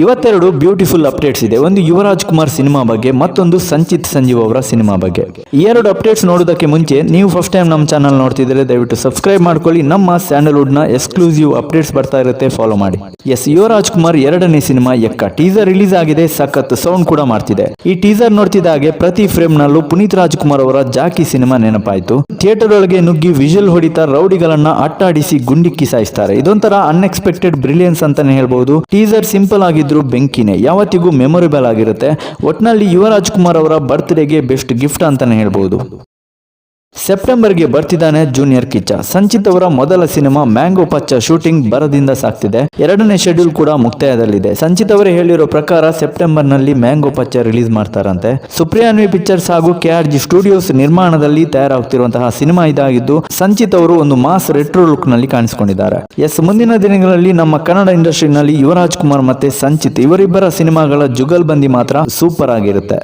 ಇವತ್ತೆರಡು beautiful updates ಇದೆ. ಒಂದು Yuvraj Kumar cinema ಬಗ್ಗೆ, ಮತ್ತೊಂದು ಸಂಚಿತ್ ಸಂಜೀವ್ ಅವರ ಸಿನಿಮಾ ಬಗ್ಗೆ. ಈ ಎರಡು ಅಪ್ಡೇಟ್ಸ್ ನೋಡೋದಕ್ಕೆ ಮುಂಚೆ, ನೀವು ಫಸ್ಟ್ ಟೈಮ್ ನಮ್ಮ ಚಾನಲ್ ನೋಡ್ತಿದ್ರೆ ದಯವಿಟ್ಟು ಸಬ್ಸ್ಕ್ರೈಬ್ ಮಾಡ್ಕೊಳ್ಳಿ. ನಮ್ಮ ಸ್ಯಾಂಡಲ್ವುಡ್ನ ಎಕ್ಸ್ಕ್ಲೂಸಿವ್ ಅಪ್ಡೇಟ್ಸ್ ಬರ್ತಾ ಇರುತ್ತೆ ಫಾಲೋ ಮಾಡಿ. ಎಸ್ ಯುವರಾಜ್ ಕುಮಾರ್ ಎರಡನೇ ಸಿನಿಮಾ ಎಕ್ಕ. ಟೀಸರ್ ರಿಲೀಸ್ ಆಗಿದೆ, ಸಖತ್ ಸೌಂಡ್ ಕೂಡ ಮಾಡ್ತಿದೆ. ಈ ಟೀಸರ್ ನೋಡ್ತಿದ್ದ ಹಾಗೆ ಪ್ರತಿ ಫ್ರೇಮ್ ನಲ್ಲೂ ಪುನೀತ್ ರಾಜ್ಕುಮಾರ್ ಅವರ ಜಾಕಿ ಸಿನಿಮಾ ನೆನಪಾಯಿತು. ಥಿಯೇಟರ್ ಒಳಗೆ ನುಗ್ಗಿ ವಿಜುವಲ್ ಹೊಡಿತಾ ರೌಡಿಗಳನ್ನ ಅಟ್ಟಾಡಿಸಿ ಗುಂಡಿಕ್ಕಿ ಸಾಯಿಸ್ತಾರೆ. ಇದೊಂಥರ ಅನ್ಎಕ್ಸ್ಪೆಕ್ಟೆಡ್ ಬ್ರಿಲಿಯನ್ಸ್ ಅಂತಾನೆ ಹೇಳ್ಬಹುದು ಟೀಸರ್ ಸಿಂಪಲ್ ಆಗಿದ್ರು ಬೆಂಕಿನೇ. ಯಾವತ್ತಿಗೂ ಮೆಮೊರೇಬಲ್ ಆಗಿರುತ್ತೆ. ಒಟ್ನಲ್ಲಿ ಯುವರಾಜ್ ಕುಮಾರ್ ಅವರ ಬರ್ತ್ಡೇಗೆ ಬೆಸ್ಟ್ ಗಿಫ್ಟ್ ಅಂತಾನೆ ಹೇಳ್ಬಹುದು ಸೆಪ್ಟೆಂಬರ್ಗೆ ಬರ್ತಿದ್ದಾನೆ ಜೂನಿಯರ್ ಕಿಚ್ಚ. ಸಂಚಿತ್ ಅವರ ಮೊದಲ ಸಿನಿಮಾ ಮ್ಯಾಂಗೋ ಪಚ್ಚ ಶೂಟಿಂಗ್ ಬರದಿಂದ ಸಾಕ್ತಿದೆ. ಎರಡನೇ ಶೆಡ್ಯೂಲ್ ಕೂಡ ಮುಕ್ತಾಯದಲ್ಲಿದೆ. ಸಂಚಿತ್ ಅವರೇ ಹೇಳಿರೋ ಪ್ರಕಾರ ಸೆಪ್ಟೆಂಬರ್ನಲ್ಲಿ ಮ್ಯಾಂಗೋ ಪಚ್ಚ ರಿಲೀಸ್ ಮಾಡ್ತಾರಂತೆ. ಸುಪ್ರಿಯಾನ್ವಿ ಪಿಕ್ಚರ್ಸ್ ಹಾಗೂ ಕೆ ಆರ್ ಜಿ ಸ್ಟುಡಿಯೋಸ್ ನಿರ್ಮಾಣದಲ್ಲಿ ತಯಾರಾಗ್ತಿರುವಂತಹ ಸಿನಿಮಾ ಇದಾಗಿದ್ದು, ಸಂಚಿತ್ ಅವರು ಒಂದು ಮಾಸ್ ರೆಟ್ರೋ ಲುಕ್ನಲ್ಲಿ ಕಾಣಿಸಿಕೊಂಡಿದ್ದಾರೆ. ಎಸ್, ಮುಂದಿನ ದಿನಗಳಲ್ಲಿ ನಮ್ಮ ಕನ್ನಡ ಇಂಡಸ್ಟ್ರಿನಲ್ಲಿ ಯುವರಾಜ್ ಕುಮಾರ್ ಮತ್ತೆ ಸಂಚಿತ್ ಇವರಿಬ್ಬರ ಸಿನಿಮಾಗಳ ಜುಗಲ್ಬಂದಿ ಮಾತ್ರ ಸೂಪರ್ ಆಗಿರುತ್ತೆ.